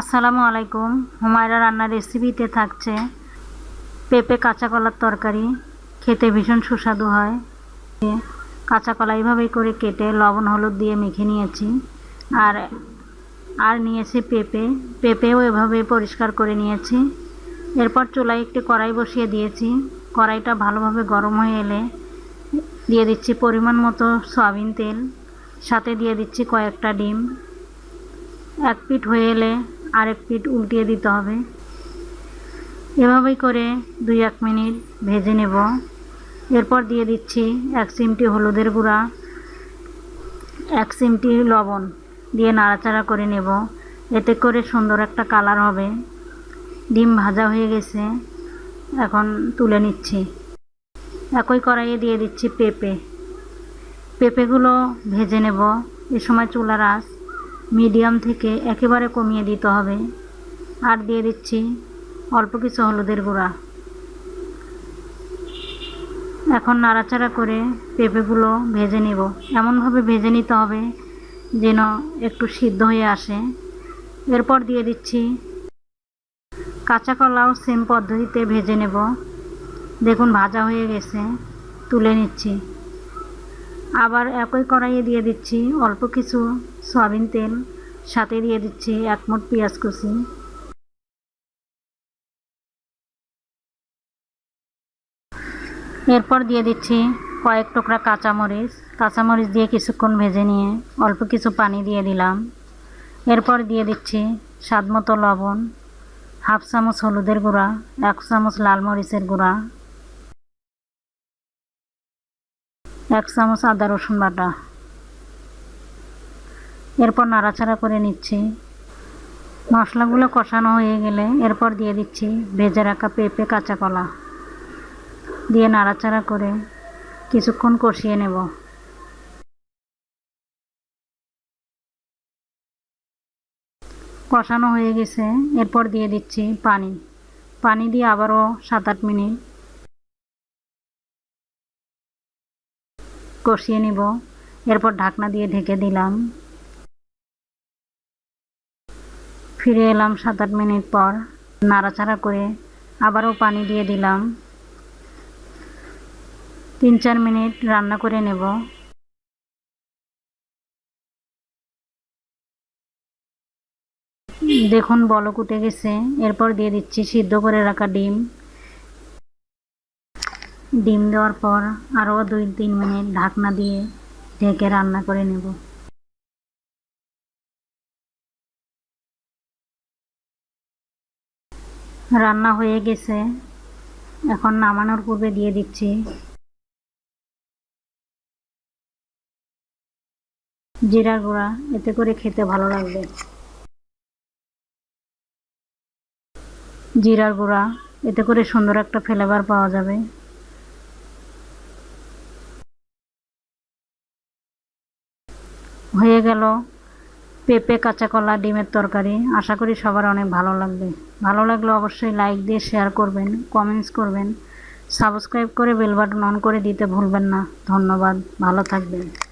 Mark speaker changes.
Speaker 1: আসসালামু আলাইকুম। হুমায়রা রান্নার রেসিপিতে থাকছে পেঁপে কাঁচা কলার তরকারি। খেতে ভীষণ সুস্বাদু হয়। কাঁচা কলা এইভাবেই করে কেটে লবণ, হলুদ দিয়ে মেখে নিয়েছি। আর আর নিয়েছি পেঁপে। পেঁপেও এভাবে পরিষ্কার করে নিয়েছি। এরপর চুলায় একটি কড়াই বসিয়ে দিয়েছি। কড়াইটা ভালোভাবে গরম হয়ে এলে দিয়ে দিচ্ছি পরিমাণ মতো সয়াবিন তেল। সাথে দিয়ে দিচ্ছি কয়েকটা ডিম। এক পিঠ হয়ে এলে আরেক পিঠ উল্টিয়ে দিতে হবে। এভাবেই করে দুই এক মিনিট ভেজে নেব। এরপর দিয়ে দিচ্ছি এক চিমটি হলুদের গুঁড়া, এক চিমটি লবণ দিয়ে নাড়াচাড়া করে নেব। এতে করে সুন্দর একটা কালার হবে। ডিম ভাজা হয়ে গেছে। এখন তুলে নিচ্ছি। একই কড়াইয়ে দিয়ে দিচ্ছি পেঁপে। পেঁপেগুলো ভেজে নেব। এ সময় চুলার আঁচ মিডিয়াম থেকে একেবারে কমিয়ে দিতে হবে। আর দিয়ে দিচ্ছি অল্প কিছু হলুদের গুঁড়া। এখন নাড়াচাড়া করে পেঁপেগুলো ভেজে নেব। এমনভাবে ভেজে নিতে হবে যেন একটু সিদ্ধ হয়ে আসে। এরপর দিয়ে দিচ্ছি কাঁচা কলাও সেম পদ্ধতিতে ভেজে নেব। দেখুন, ভাজা হয়ে গেছে, তুলে নিচ্ছি। আবার একই কড়াইয়ে দিয়ে দিচ্ছি অল্প কিছু সয়াবিন তেল সাথে দিয়ে দিচ্ছি এক মুঠ পেঁয়াজ কুচি। এরপর দিয়ে দিচ্ছি কয়েক টুকরা কাঁচামরিচ। কাঁচামরিচ দিয়ে কিছুক্ষণ ভেজে নিয়ে অল্প কিছু পানি দিয়ে দিলাম। এরপর দিয়ে দিচ্ছি স্বাদ মতো লবণ, হাফ চামচ হলুদের গুঁড়া, এক চামচ লাল মরিচের গুঁড়া, এক চামচ আদা রসুন বাটা। এরপর নাড়াচাড়া করে নিচ্ছি। মশলাগুলো কষানো হয়ে গেলে এরপর দিয়ে দিচ্ছি ভেজে রাখা পেঁপে কাঁচা কলা। দিয়ে নাড়াচাড়া করে কিছুক্ষণ কষিয়ে নেব। কষানো হয়ে গেছে, এরপর দিয়ে দিচ্ছি পানি। পানি দিয়ে আবারও সাত আট মিনিট কষিয়ে নিব। এরপর ঢাকনা দিয়ে ঢেকে দিলাম। ফিরে এলাম সাত আট মিনিট পর। নাড়াচাড়া করে আবারও পানি দিয়ে দিলাম। তিন চার মিনিট রান্না করে নেব। দেখুন, বলক উঠে গেছে। এরপর দিয়ে দিচ্ছি সিদ্ধ করে রাখা ডিম। ডিম দেওয়ার পর আরও দুই তিন মিনিট ঢাকনা দিয়ে ঢেকে রান্না করে নেব। রান্না হয়ে গেছে। এখন নামানোর পূর্বে দিয়ে দিচ্ছি। জিরার গুঁড়া, এতে করে খেতে ভালো লাগবে। জিরার গুঁড়া, এতে করে সুন্দর একটা ফ্লেভার পাওয়া যাবে। হয়ে গেল। পেঁপে, কাঁচা কলা, ডিমের তরকারি। আশা করি সবার অনেক ভালো লাগবে। ভালো লাগলে অবশ্যই লাইক দিয়ে শেয়ার করবেন কমেন্টস করবেন। সাবস্ক্রাইব করে বেল বাটন অন করে দিতে ভুলবেন না। ধন্যবাদ। ভালো থাকবেন।